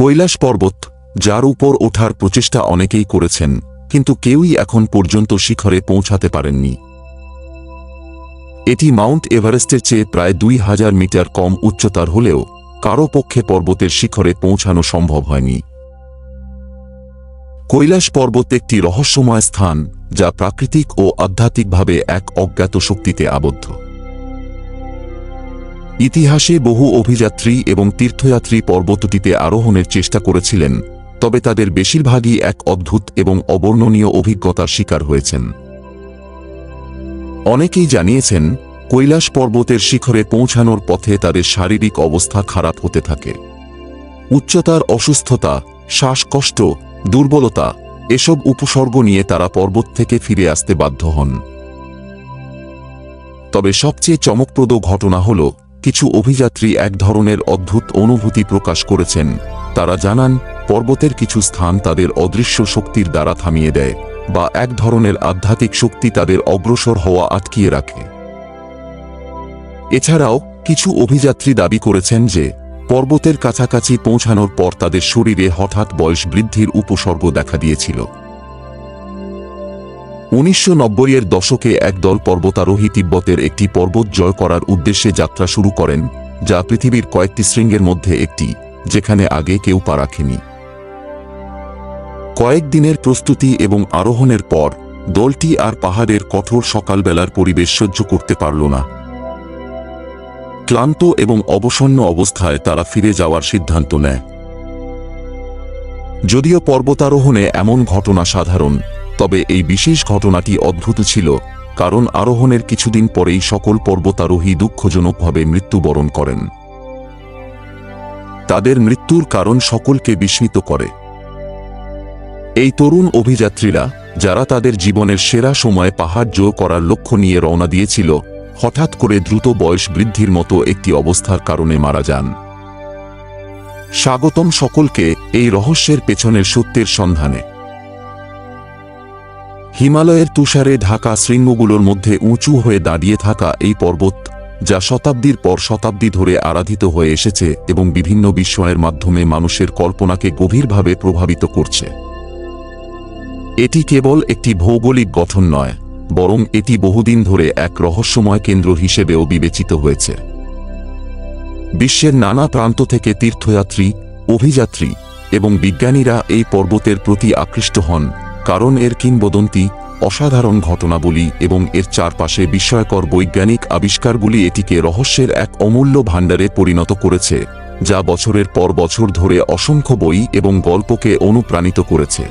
কৈলাস পর্বত, যার উপর ওঠার প্রচেষ্টা অনেকেই করেছেন, কিন্তু কেউই এখন পর্যন্ত শিখরে পৌঁছাতে পারেননি। এটি মাউন্ট এভারেস্টের চেয়ে প্রায় দুই হাজার মিটার কম উচ্চতার হলেও কারও পক্ষে পর্বতের শিখরে পৌঁছানো সম্ভব হয়নি। কৈলাস পর্বত একটি রহস্যময় স্থান, যা প্রাকৃতিক ও আধ্যাত্মিকভাবে এক অজ্ঞাত শক্তিতে আবদ্ধ। ইতিহাসে বহু অভিযাত্রী এবং তীর্থযাত্রী পর্বতটিতে আরোহণের চেষ্টা করেছিলেন, তবে তাদের বেশিরভাগই এক অদ্ভুত এবং অবর্ণনীয় অভিজ্ঞতার শিকার হয়েছেন। অনেকেই জানিয়েছেন, কৈলাস পর্বতের শিখরে পৌঁছানোর পথে তাদের শারীরিক অবস্থা খারাপ হতে থাকে। উচ্চতার অসুস্থতা, শ্বাসকষ্ট, দুর্বলতা, এসব উপসর্গ নিয়ে তারা পর্বত থেকে ফিরে আসতে বাধ্য হন। তবে সবচেয়ে চমকপ্রদ ঘটনা হল কিছু অভিযাত্রী এক ধরনের অদ্ভুত অনুভূতি প্রকাশ করেছেন। তারা জানান, পর্বতের কিছু স্থান তাদের অদৃশ্য শক্তির দ্বারা থামিয়ে দেয় বা এক ধরনের আধ্যাত্মিক শক্তি তাদের অগ্রসর হওয়া আটকিয়ে রাখে। এছাড়াও, কিছু অভিযাত্রী দাবি করেছেন যে, পর্বতের কাছাকাছি পৌঁছানোর পর তাদের শরীরে হঠাৎ বয়স বৃদ্ধির উপসর্গ দেখা দিয়েছিল। উনিশশো এর দশকে একদল পর্বতারোহী তিব্বতের একটি পর্বত জয় করার উদ্দেশ্যে যাত্রা শুরু করেন, যা পৃথিবীর কয়েকটি শৃঙ্গের মধ্যে একটি, যেখানে আগে কেউ পা রাখেনি। কয়েকদিনের প্রস্তুতি এবং আরোহণের পর, দলটি আর পাহাড়ের কঠোর সকালবেলার পরিবেশ সহ্য করতে পারল না। ক্লান্ত এবং অবসন্ন অবস্থায় তারা ফিরে যাওয়ার সিদ্ধান্ত নেয়। যদিও পর্বতারোহণে এমন ঘটনা সাধারণ তবে এই বিশেষ ঘটনাটি অদ্ভুত ছিল, কারণ আরোহণের কিছুদিন পরেই সকল পর্বতারোহী দুঃখজনকভাবে মৃত্যুবরণ করেন। তাদের মৃত্যুর কারণ সকলকে বিস্মিত করে। এই তরুণ অভিযাত্রীরা, যারা তাদের জীবনের সেরা সময়ে পাহাড় জো করার লক্ষ্য নিয়ে রওনা দিয়েছিল, হঠাৎ করে দ্রুত বয়স বৃদ্ধির মতো একটি অবস্থার কারণে মারা যান। স্বাগতম সকলকে এই রহস্যের পেছনের সত্যের সন্ধানে। হিমালয়ের তুষারে ঢাকা শৃঙ্গগুলোর মধ্যে উঁচু হয়ে দাঁড়িয়ে থাকা এই পর্বত, যা শতাব্দীর পর শতাব্দী ধরে আরাধিত হয়ে এসেছে এবং বিভিন্ন বিস্ময়ের মাধ্যমে মানুষের কল্পনাকে গভীরভাবে প্রভাবিত করছে। এটি কেবল একটি ভৌগোলিক গঠন নয়, বরং এটি বহুদিন ধরে এক রহস্যময় কেন্দ্র হিসেবেও বিবেচিত হয়েছে। বিশ্বের নানা প্রান্ত থেকে তীর্থযাত্রী, অভিযাত্রী এবং বিজ্ঞানীরা এই পর্বতের প্রতি আকৃষ্ট হন। কারণ এর কিংবদন্তি, অসাধারণ ঘটনাবলী এবং এর চারপাশে বিস্ময়কর বৈজ্ঞানিক আবিষ্কারগুলি এটিকে রহস্যের এক অমূল্য ভাণ্ডারে পরিণত করেছে, যা বছরের পর বছর ধরে অসংখ্য বই এবং গল্পকে অনুপ্রাণিত করেছে।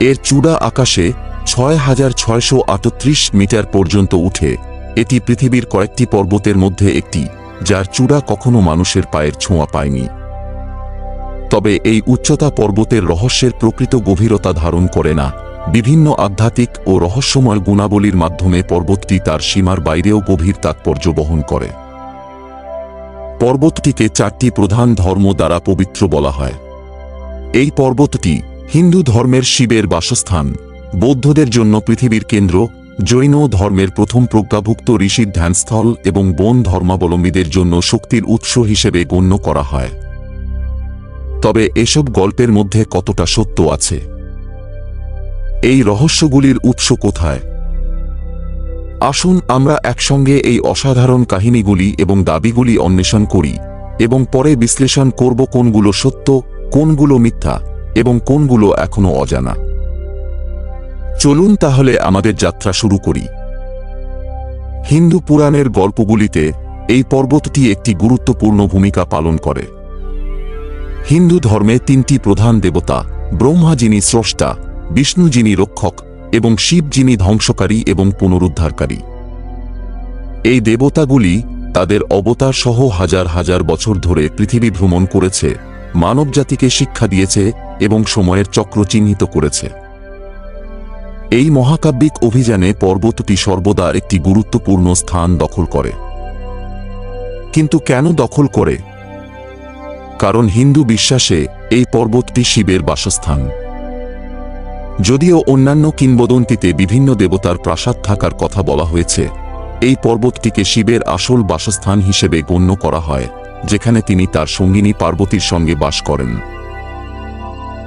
এর চূড়া আকাশে ছয় হাজার ছয়শো আটত্রিশ মিটার পর্যন্ত উঠে, এটি পৃথিবীর কয়েকটি পর্বতের মধ্যে একটি, যার চূড়া কখনো মানুষের পায়ের ছোঁয়া পায়নি। তবে এই উচ্চতা পর্বতের রহস্যের প্রকৃত গভীরতা ধারণ করে না। বিভিন্ন আধ্যাত্মিক ও রহস্যময় গুণাবলীর মাধ্যমে পর্বতটি তার সীমার বাইরেও গভীর তাৎপর্য বহন করে। পর্বতটিকে চারটি প্রধান ধর্ম দ্বারা পবিত্র বলা হয়। এই পর্বতটি হিন্দু ধর্মের শিবের বাসস্থান, বৌদ্ধদের জন্য পৃথিবীর কেন্দ্র, জৈন ধর্মের প্রথম প্রজ্ঞাভুক্ত ঋষির ধ্যানস্থল এবং বন ধর্মাবলম্বীদের জন্য শক্তির উৎস হিসেবে গণ্য করা হয়। তবে এসব গল্পের মধ্যে কতটা সত্য আছে? এই রহস্যগুলির উৎস কোথায়? আসুন আমরা একসঙ্গে এই অসাধারণ কাহিনীগুলি এবং দাবিগুলি অন্বেষণ করি এবং পরে বিশ্লেষণ করব কোনগুলো সত্য, কোনগুলো মিথ্যা এবং কোনগুলো এখনও অজানা। চলুন তাহলে আমাদের যাত্রা শুরু করি। হিন্দু পুরাণের গল্পগুলিতে এই পর্বতটি একটি গুরুত্বপূর্ণ ভূমিকা পালন করে। হিন্দু ধর্মে তিনটি প্রধান দেবতা, ব্রহ্মা যিনি স্রষ্টা, বিষ্ণু যিনি রক্ষক, এবং শিব যিনি ধ্বংসকারী এবং পুনরুদ্ধারকারী। এই দেবতাগুলি তাদের অবতার সহ হাজার হাজার বছর ধরে পৃথিবী ভ্রমণ করেছে, মানবজাতিকে শিক্ষা দিয়েছে এবং সময়ের চক্র চিহ্নিত করেছে। এই মহাকাব্যিক অভিযানে পর্বতটি সর্বদা একটি গুরুত্বপূর্ণ স্থান দখল করে। কিন্তু কেন দখল করে? কারণ হিন্দু বিশ্বাসে এই পর্বতটি শিবের বাসস্থান। যদিও অন্যান্য কিংবদন্তিতে বিভিন্ন দেবতার প্রাসাদ থাকার কথা বলা হয়েছে, এই পর্বতটিকে শিবের আসল বাসস্থান হিসেবে গণ্য করা হয়, যেখানে তিনি তার সঙ্গিনী পার্বতীর সঙ্গে বাস করেন।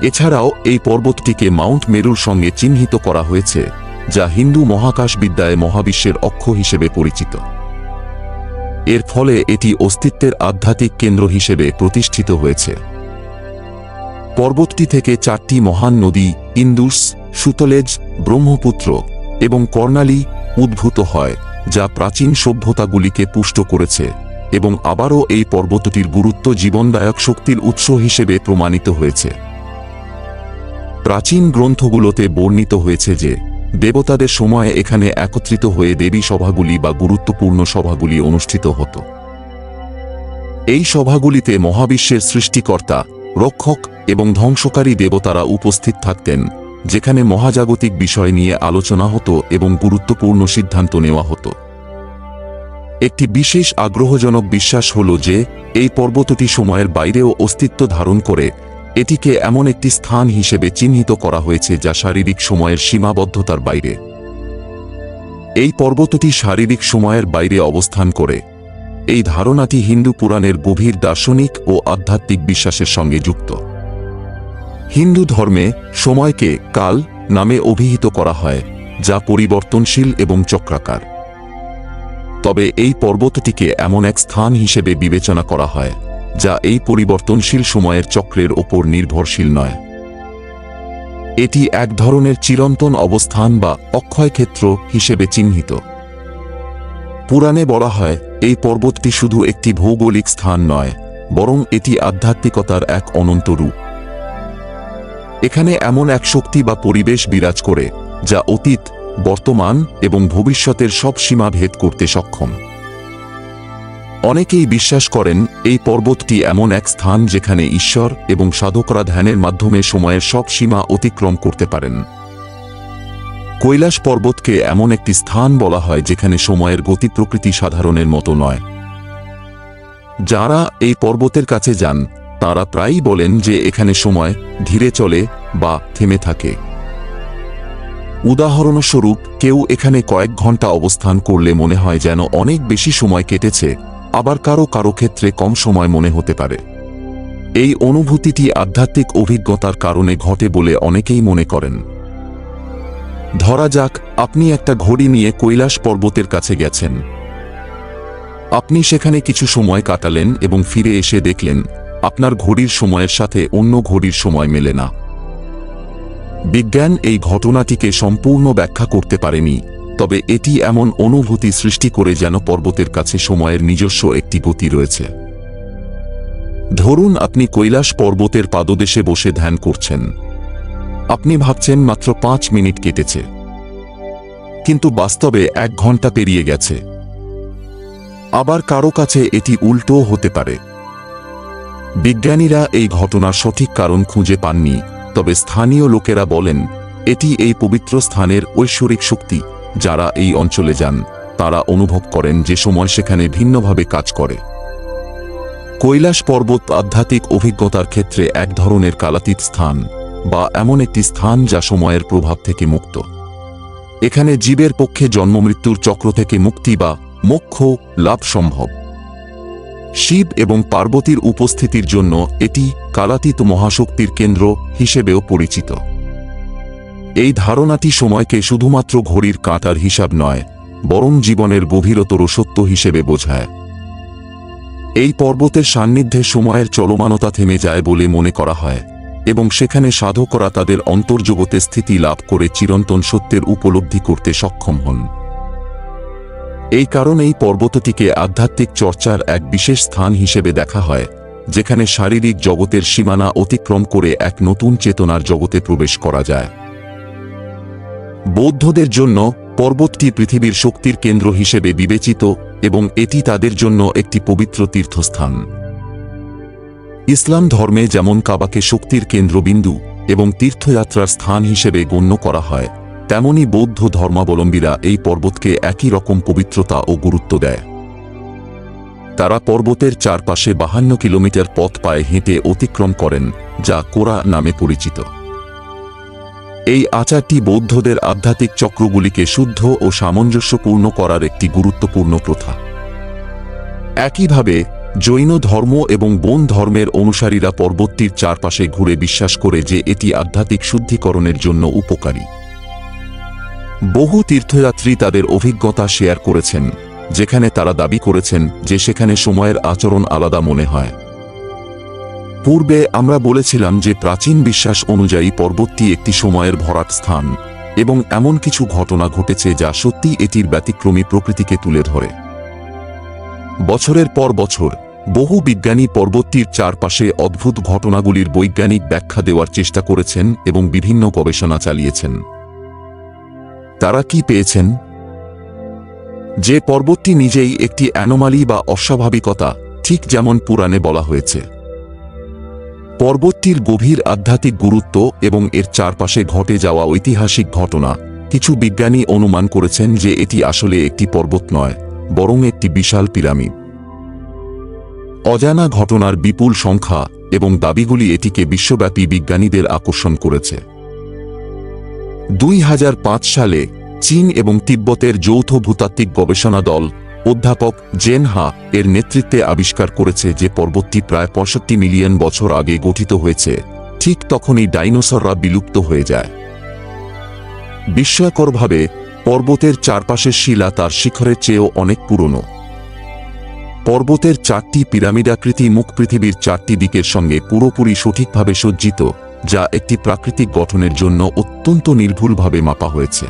এছাড়াও এই পর্বতটিকে মাউন্ট মেরুর সঙ্গে চিহ্নিত করা হয়েছে, যা হিন্দু মহাকাশ বিদ্যায় মহাবিশ্বের অক্ষ হিসেবে পরিচিত। এর ফলে এটি অস্তিত্বের আধ্যাত্মিক কেন্দ্র হিসেবে প্রতিষ্ঠিত হয়েছে। পর্বতটি থেকে চারটি মহান নদী, ইন্দুস, সুতলেজ, ব্রহ্মপুত্র এবং কর্ণালী উদ্ভূত হয়, যা প্রাচীন সভ্যতাগুলিকে পুষ্ট করেছে এবং আবারও এই পর্বতটির গুরুত্ব জীবনদায়ক শক্তির উৎস হিসেবে প্রমাণিত হয়েছে। প্রাচীন গ্রন্থগুলোতে বর্ণিত হয়েছে যে দেবতাদের সময়ে এখানে একত্রিত হয়ে দেবী সভাগুলি বা গুরুত্বপূর্ণ সভাগুলি অনুষ্ঠিত হতো। এই সভাগুলিতে মহাবিশ্বের সৃষ্টিকর্তা, রক্ষক এবং ধ্বংসকারী দেবতারা উপস্থিত থাকতেন, যেখানে মহাজাগতিক বিষয় নিয়ে আলোচনা হতো এবং গুরুত্বপূর্ণ সিদ্ধান্ত নেওয়া হতো। একটি বিশেষ আগ্রহজনক বিশ্বাস হল যে, এই পর্বতটি সময়ের বাইরেও অস্তিত্ব ধারণ করে এটিকে এমন একটি স্থান হিসেবে চিহ্নিত করা হয়েছে যা শারীরিক সময়ের সীমাবদ্ধতার বাইরে। এই পর্বতটি শারীরিক সময়ের বাইরে অবস্থান করে। এই ধারণাটি হিন্দু পুরাণের গভীর দার্শনিক ও আধ্যাত্মিক বিশ্বাসের সঙ্গে যুক্ত। হিন্দু ধর্মে সময়কে কাল নামে অভিহিত করা হয়, যা পরিবর্তনশীল এবং চক্রাকার। তবে এই পর্বতটিকে এমন এক স্থান হিসেবে বিবেচনা করা হয়। যা এই পরিবর্তনশীল সময়ের চক্রের ওপর নির্ভরশীল নয়। এটি এক ধরনের চিরন্তন অবস্থান বা অক্ষয়ক্ষেত্র হিসেবে চিহ্নিত। পুরাণে বলা হয়, এই পর্বতটি শুধু একটি ভৌগোলিক স্থান নয়, বরং এটি আধ্যাত্মিকতার এক অনন্ত রূপ। এখানে এমন এক শক্তি বা পরিবেশ বিরাজ করে, যা অতীত, বর্তমান এবং ভবিষ্যতের সব সীমা ভেদ করতে সক্ষম। অনেকেই বিশ্বাস করেন, এই পর্বতটি এমন এক স্থান যেখানে ঈশ্বর এবং সাধকরা ধ্যানের মাধ্যমে সময়ের সব সীমা অতিক্রম করতে পারেন। কৈলাস পর্বতকে এমন একটি স্থান বলা হয় যেখানে সময়ের গতি প্রকৃতি সাধারণের মতো নয়। যারা এই পর্বতের কাছে যান, তারা প্রায়ই বলেন যে এখানে সময় ধীরে চলে বা থেমে থাকে। উদাহরণস্বরূপ, কেউ এখানে কয়েক ঘণ্টা অবস্থান করলে মনে হয় যেন অনেক বেশি সময় কেটেছে আবার কারও কারও ক্ষেত্রে কম সময় মনে হতে পারে। এই অনুভূতিটি আধ্যাত্মিক অভিজ্ঞতার কারণে ঘটে বলে অনেকেই মনে করেন। ধরা যাক, আপনি একটা ঘড়ি নিয়ে কৈলাস পর্বতের কাছে গেছেন। আপনি সেখানে কিছু সময় কাটালেন এবং ফিরে এসে দেখলেন, আপনার ঘড়ির সময়ের সাথে অন্য ঘড়ির সময় মেলে না। বিজ্ঞান এই ঘটনাটিকে সম্পূর্ণ ব্যাখ্যা করতে পারেনি। তবে এটি এমন অনুভূতি সৃষ্টি করে যেন পর্বতের কাছে সময়ের নিজস্ব একটি গতি রয়েছে। ধরুন আপনি কৈলাস পর্বতের পাদদেশে বসে ধ্যান করছেন। আপনি ভাবছেন মাত্র পাঁচ মিনিট কেটেছে। কিন্তু বাস্তবে এক ঘণ্টা পেরিয়ে গেছে। আবার কারও কাছে এটি উল্টোও হতে পারে। বিজ্ঞানীরা এই ঘটনার সঠিক কারণ খুঁজে পাননি, তবে স্থানীয় লোকেরা বলেন, এটি এই পবিত্র স্থানের ঐশ্বরিক শক্তি। যারা এই অঞ্চলে যান, তারা অনুভব করেন যে সময় সেখানে ভিন্নভাবে কাজ করে। কৈলাস পর্বত আধ্যাত্মিক অভিজ্ঞতার ক্ষেত্রে এক ধরনের কালাতীত স্থান বা এমন একটি স্থান যা সময়ের প্রভাব থেকে মুক্ত। এখানে জীবের পক্ষে জন্মমৃত্যুর চক্র থেকে মুক্তি বা মোক্ষ লাভ সম্ভব। শিব এবং পার্বতীর উপস্থিতির জন্য এটি কালাতীত মহাশক্তির কেন্দ্র হিসেবেও পরিচিত। এই ধারণাটি সময়কে শুধুমাত্র ঘড়ির কাঁটার হিসাব নয়, বরং জীবনের গভীরতর সত্য হিসেবে বোঝায়। এই পর্বতের সান্নিধ্যে সময়ের চলমানতা থেমে যায় বলে মনে করা হয়, এবং সেখানে সাধকরা তাদের অন্তর্জগতে স্থিতি লাভ করে চিরন্তন সত্যের উপলব্ধি করতে সক্ষম হন। এই কারণেই পর্বতটিকে আধ্যাত্মিক চর্চার এক বিশেষ স্থান হিসেবে দেখা হয়, যেখানে শারীরিক জগতের সীমানা অতিক্রম করে এক নতুন চেতনার জগতে প্রবেশ করা যায়। বৌদ্ধদের জন্য পর্বতটি পৃথিবীর শক্তির কেন্দ্র হিসেবে বিবেচিত এবং এটি তাদের জন্য একটি পবিত্র তীর্থস্থান। ইসলাম ধর্মে যেমন কাবাকে শক্তির কেন্দ্রবিন্দু এবং তীর্থযাত্রার স্থান হিসেবে গণ্য করা হয়, তেমনি বৌদ্ধ ধর্মাবলম্বীরা এই পর্বতকে একই রকম পবিত্রতা ও গুরুত্ব দেয়। তারা পর্বতের চারপাশে বাহান্ন কিলোমিটার পথ পায়ে হেঁটে অতিক্রম করেন, যা কোরা নামে পরিচিত। এই আচারটি বৌদ্ধদের আধ্যাত্মিক চক্রগুলিকে শুদ্ধ ও সামঞ্জস্যপূর্ণ করার একটি গুরুত্বপূর্ণ প্রথা। একইভাবে, জৈন ধর্ম এবং বন ধর্মের অনুসারীরা পর্বতটির চারপাশে ঘুরে বিশ্বাস করে যে এটি আধ্যাত্মিক শুদ্ধিকরণের জন্য উপকারী। বহু তীর্থযাত্রী তাদের অভিজ্ঞতা শেয়ার করেছেন, যেখানে তারা দাবি করেছেন যে সেখানে সময়ের আচরণ আলাদা মনে হয়। পূর্বে আমরা বলেছিলাম যে প্রাচীন বিশ্বাস অনুযায়ী পর্বতটি একটি সময়ের ভরাট স্থান, এবং এমন কিছু ঘটনা ঘটেছে যা সত্যি এটির ব্যতিক্রমী প্রকৃতিকে তুলে ধরে। বছরের পর বছর, বহু বিজ্ঞানী পর্বতটির চারপাশে অদ্ভুত ঘটনাগুলির বৈজ্ঞানিক ব্যাখ্যা দেওয়ার চেষ্টা করেছেন এবং বিভিন্ন গবেষণা চালিয়েছেন। তারা কি পেয়েছেন? যে পর্বতটি নিজেই একটি অ্যানোমালি বা অস্বাভাবিকতা, ঠিক যেমন পুরাণে বলা হয়েছে। পর্বতটির গভীর আধ্যাত্মিক গুরুত্ব এবং এর চারপাশে ঘটে যাওয়া ঐতিহাসিক ঘটনা, কিছু বিজ্ঞানী অনুমান করেছেন যে এটি আসলে একটি পর্বত নয়, বরং একটি বিশাল পিরামিড। অজানা ঘটনার বিপুল সংখ্যা এবং দাবিগুলি এটিকে বিশ্বব্যাপী বিজ্ঞানীদের আকর্ষণ করেছে। দুই হাজার পাঁচ সালে চীন এবং তিব্বতের যৌথ ভূতাত্ত্বিক গবেষণা দল অধ্যাপক জেন হা এর নেতৃত্বে আবিষ্কার করেছে যে পর্বতটি প্রায় পঁয়ষট্টি মিলিয়ন বছর আগে গঠিত হয়েছে, ঠিক তখনই ডাইনোসররা বিলুপ্ত হয়ে যায়। বিস্ময়করভাবে, পর্বতের চারপাশের শিলা তার শিখরের চেয়েও অনেক পুরনো। পর্বতের চারটি পিরামিডাকৃতি মুখ পৃথিবীর চারটি দিকের সঙ্গে পুরোপুরি সঠিকভাবে সজ্জিত, যা একটি প্রাকৃতিক গঠনের জন্য অত্যন্ত নির্ভুলভাবে মাপা হয়েছে।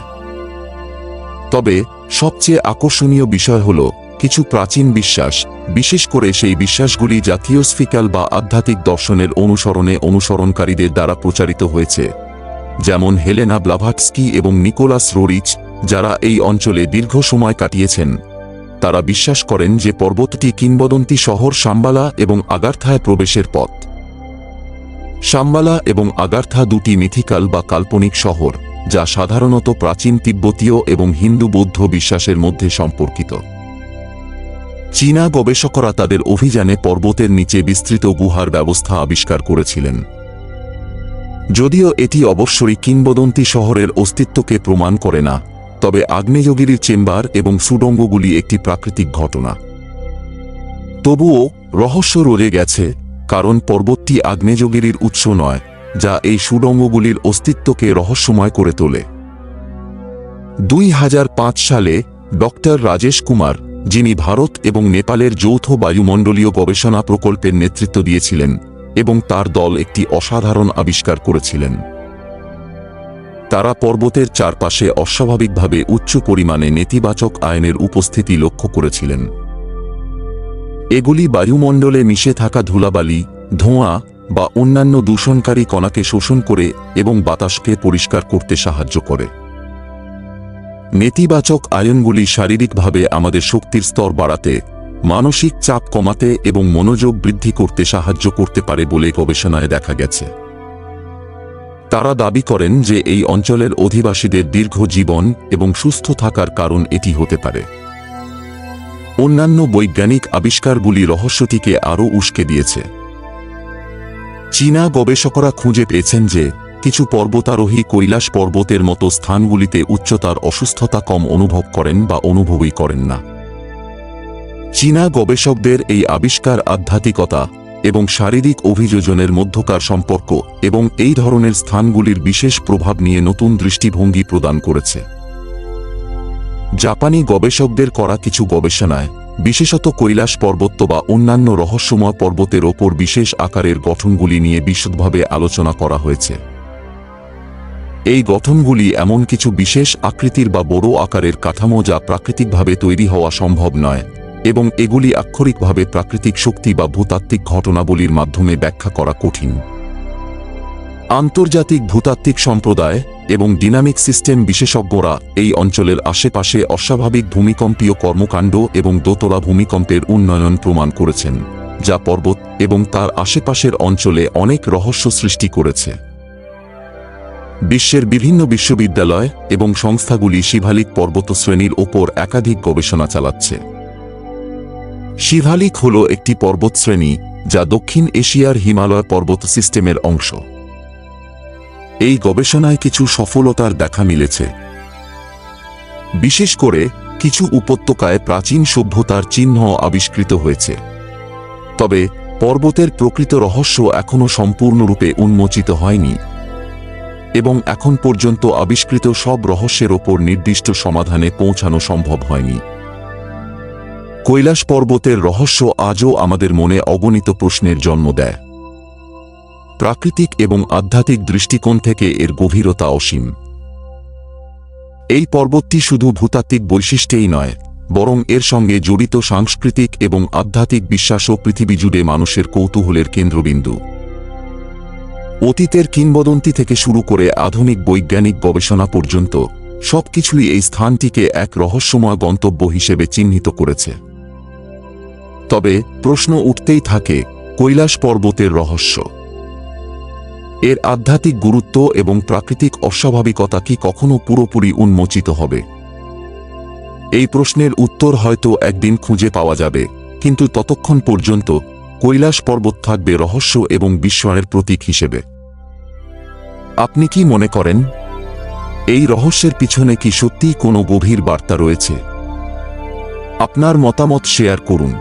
তবে সবচেয়ে আকর্ষণীয় বিষয় হল কিছু প্রাচীন বিশ্বাস, বিশেষ করে সেই বিশ্বাসগুলি স্ফিকাল বা আধ্যাত্মিক দর্শনের অনুসরণে অনুসরণকারীদের দ্বারা প্রচারিত হয়েছে। যেমন হেলেনা ব্লাভাটস্কি এবং নিকোলাস রোরিচ, যারা এই অঞ্চলে দীর্ঘ সময় কাটিয়েছেন। তারা বিশ্বাস করেন যে পর্বতটি কিংবদন্তি শহর সাম্বালা এবং আগার্থায় প্রবেশের পথ। সাম্বালা এবং আগার্থা দুটি মিথিকাল বা কাল্পনিক শহর। যা সাধারণত প্রাচীন তিব্বতীয় এবং হিন্দু বৌদ্ধ বিশ্বাসের মধ্যে সম্পর্কিত। চীনা গবেষকরা তাদের অভিযানে পর্বতের নিচে বিস্তৃত গুহার ব্যবস্থা আবিষ্কার করেছিলেন। যদিও এটি অবশ্যই কিংবদন্তি শহরের অস্তিত্বকে প্রমাণ করে না, তবে আগ্নেয়গিরির চেম্বার এবং সুডঙ্গগুলি একটি প্রাকৃতিক ঘটনা। তবুও রহস্য রয়ে গেছে, কারণ পর্বতটি আগ্নেয়গিরির উৎস নয়। যা এই সুড়ঙ্গগুলির অস্তিত্বকে রহস্যময় করে তোলে। দুই হাজার পাঁচ সালে ডক্টর রাজেশ কুমার, যিনি ভারত এবং নেপালের যৌথ বায়ুমণ্ডলীয় গবেষণা প্রকল্পের নেতৃত্ব দিয়েছিলেন এবং তার দল একটি অসাধারণ আবিষ্কার করেছিলেন। তারা পর্বতের চারপাশে অস্বাভাবিকভাবে উচ্চ পরিমাণে নেতিবাচক আয়নের উপস্থিতি লক্ষ্য করেছিলেন। এগুলি বায়ুমণ্ডলে মিশে থাকা ধুলাবালি, ধোঁয়া বা অন্যান্য দূষণকারী কণাকে শোষণ করে এবং বাতাসকে পরিষ্কার করতে সাহায্য করে। নেতিবাচক আয়নগুলি শারীরিকভাবে আমাদের শক্তির স্তর বাড়াতে, মানসিক চাপ কমাতে এবং মনোযোগ বৃদ্ধি করতে সাহায্য করতে পারে বলে গবেষণায় দেখা গেছে। তারা দাবি করেন যে এই অঞ্চলের অধিবাসীদের দীর্ঘ জীবন এবং সুস্থ থাকার কারণ এটি হতে পারে। অন্যান্য বৈজ্ঞানিক আবিষ্কারগুলি রহস্যটিকে আরও উস্কে দিয়েছে। চীনা গবেষকরা খুঁজে পেয়েছেন যে, কিছু পর্বতারোহী কৈলাস পর্বতের মতো স্থানগুলিতে উচ্চতার অসুস্থতা কম অনুভব করেন বা অনুভবই করেন না। চীনা গবেষকদের এই আবিষ্কার আধ্যাত্মিকতা এবং শারীরিক অভিযোজনের মধ্যকার সম্পর্ক এবং এই ধরনের স্থানগুলির বিশেষ প্রভাব নিয়ে নতুন দৃষ্টিভঙ্গি প্রদান করেছে। জাপানি গবেষকদের করা কিছু গবেষণায় বিশেষত কৈলাস পর্বত বা অন্যান্য রহস্যময় পর্বতের ওপর বিশেষ আকারের গঠনগুলি নিয়ে বিশদভাবে আলোচনা করা হয়েছে। এই গঠনগুলি এমন কিছু বিশেষ আকৃতির বা বড় আকারের কাঠামো যা প্রাকৃতিকভাবে তৈরি হওয়া সম্ভব নয় এবং এগুলি আক্ষরিকভাবে প্রাকৃতিক শক্তি বা ভূতাত্ত্বিক ঘটনাবলীর মাধ্যমে ব্যাখ্যা করা কঠিন। আন্তর্জাতিক ভূতাত্ত্বিক সম্প্রদায় এবং ডিনামিক সিস্টেম বিশেষজ্ঞরা এই অঞ্চলের আশেপাশে অস্বাভাবিক ভূমিকম্পীয় কর্মকাণ্ড এবং দোতলা ভূমিকম্পের উন্নয়ন প্রমাণ করেছেন, যা পর্বত এবং তার আশেপাশের অঞ্চলে অনেক রহস্য সৃষ্টি করেছে। বিশ্বের বিভিন্ন বিশ্ববিদ্যালয় এবং সংস্থাগুলি শিভালিক পর্বত শ্রেণির ওপর একাধিক গবেষণা চালাচ্ছে। শিভালিক হল একটি পর্বতশ্রেণী যা দক্ষিণ এশিয়ার হিমালয় পর্বত সিস্টেমের অংশ। এই গবেষণায় কিছু সফলতার দেখা মিলেছে। বিশেষ করে, কিছু উপত্যকায় প্রাচীন সভ্যতার চিহ্ন আবিষ্কৃত হয়েছে। তবে, পর্বতের প্রকৃত রহস্য এখনও সম্পূর্ণরূপে উন্মোচিত হয়নি এবং এখন পর্যন্ত আবিষ্কৃত সব রহস্যের ওপর নির্দিষ্ট সমাধানে পৌঁছানো সম্ভব হয়নি। কৈলাস পর্বতের রহস্য আজও আমাদের মনে অগণিত প্রশ্নের জন্ম দেয়। প্রাকৃতিক এবং আধ্যাত্মিক দৃষ্টিকোণ থেকে এর গভীরতা অসীম। এই পর্বতটি শুধু ভূতাত্ত্বিক বৈশিষ্ট্যেই নয়, বরং এর সঙ্গে জড়িত সাংস্কৃতিক এবং আধ্যাত্মিক বিশ্বাসও পৃথিবী জুড়ে মানুষের কৌতূহলের কেন্দ্রবিন্দু। অতীতের কিংবদন্তি থেকে শুরু করে আধুনিক বৈজ্ঞানিক গবেষণা পর্যন্ত সবকিছুই এই স্থানটিকে এক রহস্যময় গন্তব্য হিসেবে চিহ্নিত করেছে। তবে প্রশ্ন উঠতেই থাকে, কৈলাস পর্বতের রহস্য। এর আধ্যাত্মিক গুরুত্ব এবং প্রাকৃতিক অস্বাভাবিকতা কি কখনো পুরোপুরি উন্মোচিত হবে? এই প্রশ্নের উত্তর হয়তো একদিন খুঁজে পাওয়া যাবে, কিন্তু ততক্ষণ পর্যন্ত কৈলাস পর্বত থাকবে রহস্য এবং বিস্ময়ের প্রতীক হিসেবে। আপনি কি মনে করেন, এই রহস্যের পিছনে কি সত্যিই কোনো গভীর বার্তা রয়েছে? আপনার মতামত শেয়ার করুন।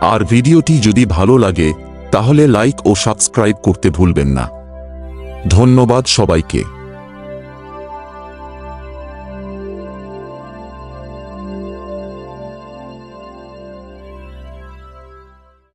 আর ভিডিওটি যদি ভালো লাগে তাহলে লাইক ও সাবস্ক্রাইব করতে ভুলবেন না। ধন্যবাদ সবাইকে।